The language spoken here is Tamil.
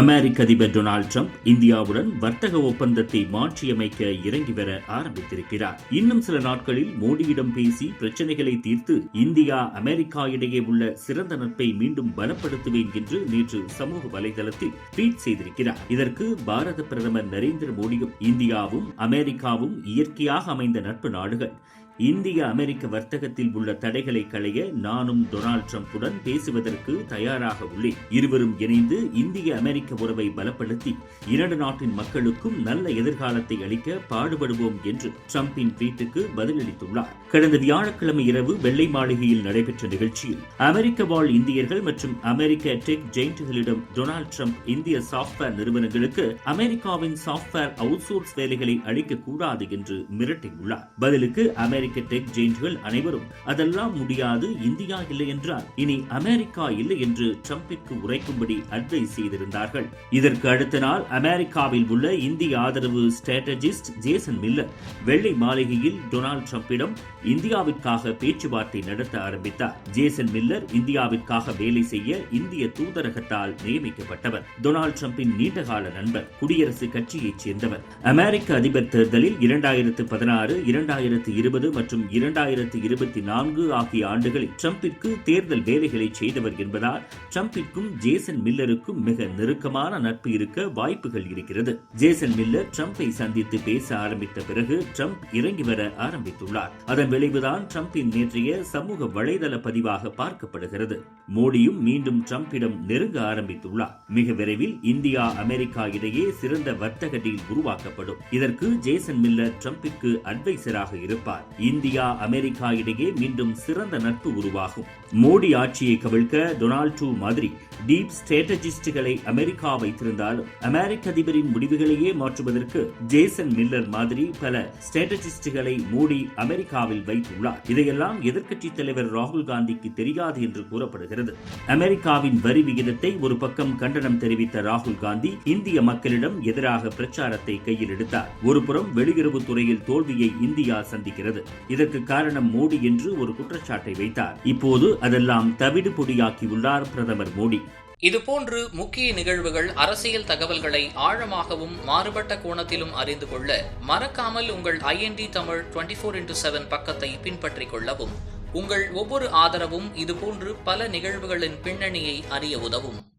அமெரிக்க அதிபர் டொனால்டு ட்ரம்ப் இந்தியாவுடன் வர்த்தக ஒப்பந்தத்தை மாற்றியமைக்க இறங்கி வர ஆரம்பித்திருக்கிறார். இன்னும் சில நாட்களில் மோடியிடம் பேசி பிரச்சனைகளை தீர்த்து இந்தியா அமெரிக்கா இடையே உள்ள சிறந்த நட்பை மீண்டும் பலப்படுத்துவேன் என்று நேற்று சமூக வலைதளத்தில் ட்வீட் செய்திருக்கிறார். இதற்கு பாரத பிரதமர் நரேந்திர மோடியும் இந்தியாவும் அமெரிக்காவும் இயற்கையாக அமைந்த நட்பு நாடுகள். இந்திய அமெரிக்க வர்த்தகத்தில் உள்ள தடைகளை களைய நானும் டொனால்டு ட்ரம்புடன் பேசுவதற்கு தயாராக உள்ளேன். இருவரும் இணைந்து இந்திய அமெரிக்க உறவை பலப்படுத்தி இரண்டு நாட்டின் மக்களுக்கும் நல்ல எதிர்காலத்தை அளிக்க பாடுபடுவோம் என்று டிரம்பின் ட்வீட்டுக்கு பதிலளித்துள்ளார். கடந்த வியாழக்கிழமை இரவு வெள்ளை மாளிகையில் நடைபெற்ற நிகழ்ச்சியில் அமெரிக்க வாழ் இந்தியர்கள் மற்றும் அமெரிக்க டெக் ஜெயின்ட்டுகளிடம் டொனால்டு ட்ரம்ப் இந்திய சாப்ட்வேர் நிறுவனங்களுக்கு அமெரிக்காவின் சாப்ட்வேர் அவுட்சோர்ஸ் வேலைகளை அளிக்க கூடாது என்று மிரட்டியுள்ளார். பதிலுக்கு அமெரிக்க அமெரிக்க டெக் ஜெயின்ட்கள் அனைவரும் அதெல்லாம் முடியாது இந்தியா இல்லை என்றால் இனி அமெரிக்கா இல்லை என்று ட்ரம்பிற்கு உரைக்கும்படி அட்வைஸ் செய்திருந்தார்கள். இதற்கு அடுத்த நாள் அமெரிக்காவில் உள்ள இந்திய ஆதரவு ஸ்ட்ராட்டஜிஸ்ட் ஜேசன் மில்லர் வெள்ளை மாளிகையில் டொனால்டு ட்ரம்பிடம் இந்தியாவிற்காக பேச்சுவார்த்தை நடத்த ஆரம்பித்தார். ஜேசன் மில்லர் இந்தியாவிற்காக வேலை செய்ய இந்திய தூதரகத்தால் நியமிக்கப்பட்டவர். டொனால்டு ட்ரம்பின் நீண்டகால நண்பர் குடியரசு கட்சியைச் சேர்ந்தவர். அமெரிக்க அதிபர் தேர்தலில் இரண்டாயிரத்து பதினாறு இரண்டாயிரத்து இருபது மற்றும் இரண்டாயிரத்து இருபத்தி நான்கு ஆகிய ஆண்டுகளில் ட்ரம்பிற்கு தேர்தல் வேலைகளை செய்தவர் என்பதால் ட்ரம்பிற்கும் ஜேசன் மில்லருக்கும் மிக நெருக்கமான நட்பு இருக்க வாய்ப்புகள் இருக்கிறது. ஜேசன் மில்லர் ட்ரம்பை சந்தித்து பேச ஆரம்பித்த பிறகு ட்ரம்ப் இறங்கி வர ஆரம்பித்துள்ளார். அதன் விளைவுதான் ட்ரம்பின் நேற்றைய சமூக வலைதள பதிவாக பார்க்கப்படுகிறது. மோடியும் மீண்டும் ட்ரம்பிடம் நெருங்க ஆரம்பித்துள்ளார். மிக விரைவில் இந்தியா அமெரிக்கா இடையே சிறந்த வர்த்தக டீல் உருவாக்கப்படும். இதற்கு ஜேசன் மில்லர் ட்ரம்பிற்கு அட்வைசராக இருப்பார். இந்தியா அமெரிக்கா இடையே மீண்டும் சிறந்த நட்பு உருவாகும். மோடி ஆட்சியை கவிழ்க்க டொனால்ட் டூ மாதிரி டீப் ஸ்ட்ராட்டஜிஸ்டுகளை அமெரிக்கா வைத்திருந்தாலும் அமெரிக்க அதிபரின் முடிவுகளையே மாற்றுவதற்கு ஜேசன் மில்லர் மாதிரி பல ஸ்ட்ராட்டஜிஸ்டுகளை மோடி அமெரிக்காவில் வைத்துள்ளார். இதையெல்லாம் எதிர்க்கட்சித் தலைவர் ராகுல் காந்திக்கு தெரியாது என்று கூறப்படுகிறது. அமெரிக்காவின் வரி விகிதத்தை ஒரு பக்கம் கண்டனம் தெரிவித்த ராகுல் காந்தி இந்திய மக்களிடம் எதிராக பிரச்சாரத்தை கையில் எடுத்தார். ஒருபுறம் வெளியுறவுத்துறையில் தோல்வியை இந்தியா சந்திக்கிறது. இதற்கு காரணம் மோடி என்று ஒரு குற்றச்சாட்டை வைத்தார். இப்போது அதெல்லாம் தவிடு பொடியாக்கியுள்ளார் பிரதமர் மோடி. இதுபோன்று முக்கிய நிகழ்வுகள் அரசியல் தகவல்களை ஆழமாகவும் மாறுபட்ட கோணத்திலும் அறிந்து கொள்ள மறக்காமல் உங்கள் IND Tamil twenty four into seven பக்கத்தை பின்பற்றிக் கொள்ளவும். உங்கள் ஒவ்வொரு ஆதரவும் இதுபோன்று பல நிகழ்வுகளின் பின்னணியை அறிய உதவும்.